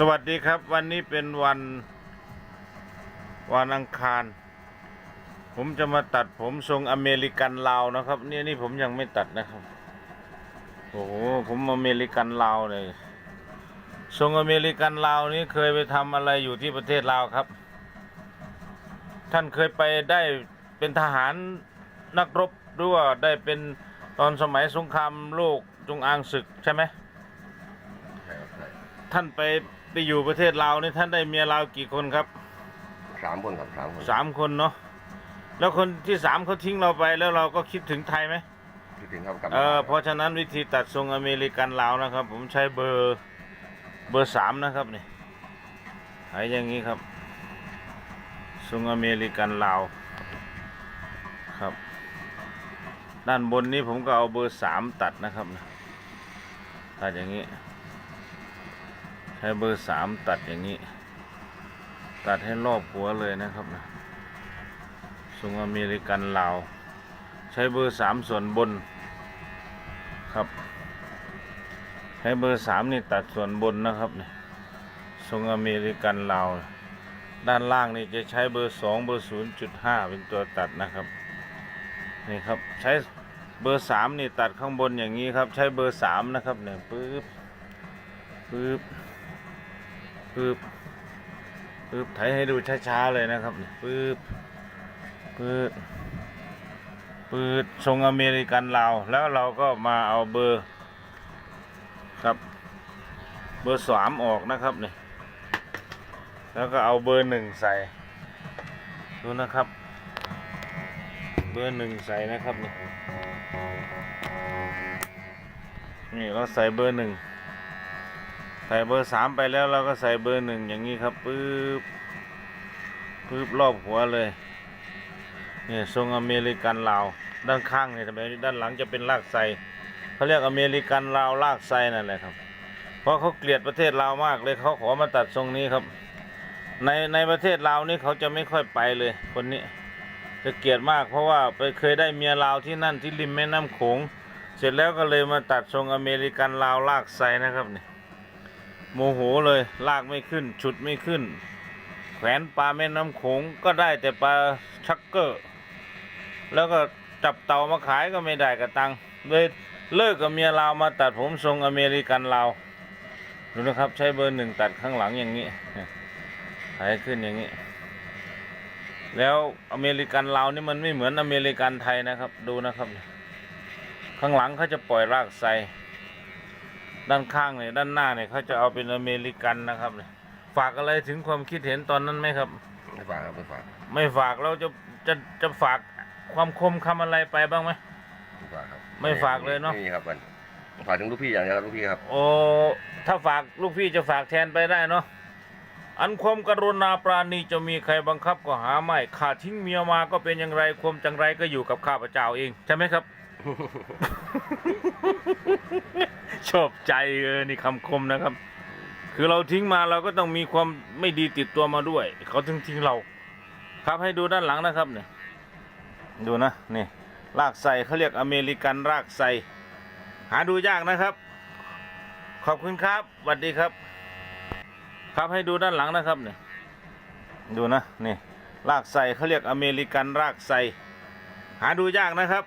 สวัสดีครับ วันนี้เป็นวันวันอังคาร ผมจะมาตัดผมทรงอเมริกันลาวนะครับ เนี่ยนี่ผมยังไม่ตัดนะครับ โอ้โหผมอเมริกันลาวเลยทรงอเมริกันลาวนี้เคยไปทำอะไรอยู่ที่ประเทศลาวครับ ท่านเคยไปได้เป็นทหารนักรบหรือว่าได้เป็นตอนสมัยสงครามโลกจงอางศึกใช่ไหม ท่านไปไปอยู่ประเทศลาวนี่ท่านได้เมียลาวกี่คนครับสามคนครับสามคนสามคนเนาะแล้วคนที่สามเขาทิ้งเราไปแล้วเราก็คิดถึงไทยไหมคิดถึงครับกลับเอมาอเพราะฉะนั้นวิธีตัดทรงอเมริกันลาวนะครับ ผมใช้เบอร์เบอร์สามนะครับนี่หายอย่างนี้ครับทรงอเมริกันลาวครับ ด้านบนนี้ผมก็เอาเบอร์สามตัดนะครับนะตัดอย่างนี้ ใช้เบอร์สามตัดอย่างนี้ ตัดให้รอบหัวเลยนะครับนะทรงอเมริกันลาว ใช้เบอร์สามส่วนบนครับ ใช้เบอร์สามนี่ตัดส่วนบนนะครับเนี่ยทรงอเมริกันลาว ด้านล่างนี่จะใช้เบอร์สองเบอร์ศูนย์จุดห้าเป็นตัวตัดนะครับนี่ครับใช้เบอร์สามนี่ตัดข้างบนอย่างนี้ครับ ใช้เบอร์สามนะครับเนี่ยปึ๊บปึ๊บ ปึ๊บปึ๊บไถให้ดูช้าๆเลยนะครับปึ๊บปึ๊บปืดทรงอเมริกันลาวแล้วเราก็มาเอาเบอร์ครับ เบอร์สามออกนะครับนี่แล้วก็เอาเบอร์หนึ่งใส่ดูนะครับ เบอร์หนึ่งใส่นะครับนี่นี่เราใส่เบอร์หนึ่ง ใส่เบอร์สามไปแล้วเราก็ใส่เบอร์หนึ่งอย่างนี้ครับปื๊บปื๊บรอบหัวเลยเนี่ยทรงอเมริกันลาวด้านข้างเนี่ยทำไมด้านหลังจะเป็นลากไซเขาเรียกอเมริกันลาวลากไซนั่นแหละครับ เพราะเขาเกลียดประเทศลาวมากเลยเขาขอมาตัดทรงนี้ครับ ในในประเทศลาวนี่เขาจะไม่ค่อยไปเลยคนนี้จะเกลียดมากเพราะว่าไปเคยได้เมียลาวที่นั่นที่ริมแม่น้ำโขงเสร็จแล้วก็เลยมาตัดทรงอเมริกันลาวลากไซนะครับเนี่ย โมโหเลยลากไม่ขึ้นฉุดไม่ขึ้น แขวนปลาแม่น้ำโขงก็ได้แต่ปลาชักเกอร์ แล้วก็จับเต่ามาขายก็ไม่ได้กระตังเลยเลิกกับเมียลาวมาตัดผมทรงอเมริกันลาวดูนะครับใช้เบอร์หนึ่งตัดข้างหลังอย่างนี้ถ่ายขึ้นอย่างนี้ แล้วอเมริกันลาวนี่มันไม่เหมือนอเมริกันไทยนะครับ ดูนะครับ ข้างหลังเขาจะปล่อยรากไซ ด้านข้างเนี่ยด้านหน้าเนี่ยเขาจะเอาเป็นอเมริกันนะครับเนี่ยฝากอะไรถึงความคิดเห็นตอนนั้นไหมครับ ไม่ฝากครับไม่ฝากไม่ฝากเราจะจะจะฝากความคมคำอะไรไปบ้างไหม ไม่ฝากครับไม่ฝากเลยเนอะ ไม่มีครับมันฝากถึงลูกพี่อย่างเดียวครับลูกพี่ครับ โอ้ถ้าฝากลูกพี่จะฝากแทนไปได้เนาะอันความกรุณาปราณีจะมีใครบังคับก็หาไม่ขาดทิ้งเมียมาก็เป็นอย่างไรความจังไรก็อยู่กับข้าพเจ้าเองใช่ไหมครับ ชอบใจเออนี่คำคมนะครับ คือเราทิ้งมาเราก็ต้องมีความไม่ดีติดตัวมาด้วย เขาถึงทิ้งเรา ครับให้ดูด้านหลังนะครับเนี่ย ดูนะนี่รากไซเขาเรียกอเมริกันรากไซหาดูยากนะครับ ขอบคุณครับสวัสดีครับ ครับให้ดูด้านหลังนะครับเนี่ย ดูนะนี่รากไซเขาเรียกอเมริกันรากไซหาดูยากนะครับ